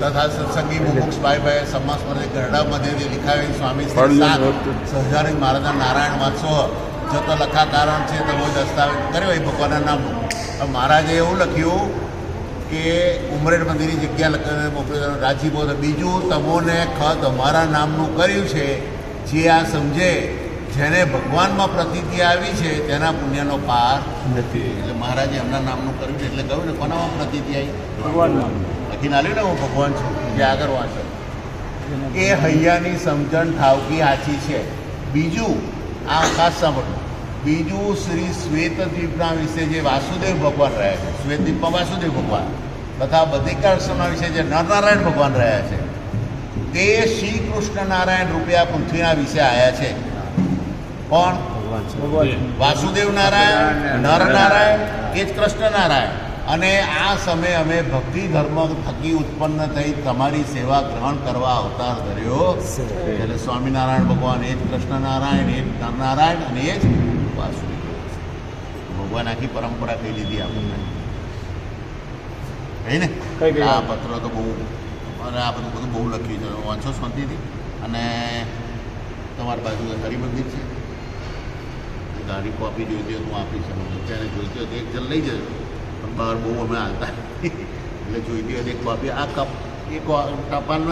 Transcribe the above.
તથા સત્સંગી મુમુક્ષભાઈભાઈ સમાસ મને ગરડાमध्ये જે लिखावे સ્વામી સહજાનંદ મહારાજના નારાયણ વાત્સો જતો લખા કારણ છે તો દસ્તાવેજ કર્યો એ ભગવાનના નામ. મહારાજે એવું લખ્યું કે ઉમરેડ મંદિરની જગ્યા લખીને મોકલ્યો રાજીપો બીજું તમોને ખત અમારા નામનું કર્યું છે. જે આ સમજે જેને ભગવાનમાં પ્રતીતિ આવી છે તેના પુણ્યનો પાર નથી. એટલે મહારાજે એમના નામનું કર્યું છે એટલે કહ્યું ને કોનામાં પ્રતીતિ આવી? ભગવાનનું. લખીને આલ્યું ને હું ભગવાન છું જે આગળ વાંચો એ હૈયાની સમજણ ઠાવકી આછી છે. બીજું આ ખાસ સાંભળો. બીજું શ્રી શ્વેતદ્વીપના વિશે જે વાસુદેવ ભગવાન રહ્યા છે શ્વેતદ્વીપમાં વાસુદેવ ભગવાન તથા બધિકાશ્રમના વિશે જે નરનારાયણ ભગવાન રહ્યા છે તે શ્રી કૃષ્ણ નારાયણ રૂપે આ પૃથ્વીના વિશે આવ્યા છે. પણ વાસુદેવ નારાયણ નર નારાયણ. એ જ કૃષ્ણ નારાયણ. અને આ સમયે અમે ભક્તિ ધર્મ થકી ઉત્પન્ન થઈ તમારી સેવા ગ્રહણ કરવા અવતાર ધર્યો. એટલે સ્વામિનારાયણ ભગવાન એ જ કૃષ્ણ નારાયણ એ જ નરનારાયણ અને એ જ વાસુદેવ. ભગવાન આખી પરંપરા કહી લીધી આપણને. કહી ને? આ પત્ર તો બહુ અને આ બધું બધું બહુ લખ્યું છે. વાંચો શાંતિથી. અને તમારી બાજુ હરિમંદિર છે. ગાડી કોપી જોઈતી હોય તો હું આપી શકું અત્યારે જોઈતી હોય તો એક જણ લઈ જજો. પણ બહાર બહુ અમે હાલતા એટલે જોઈતી હોય તો એક કોપી. આ કપ એ ટપાલનો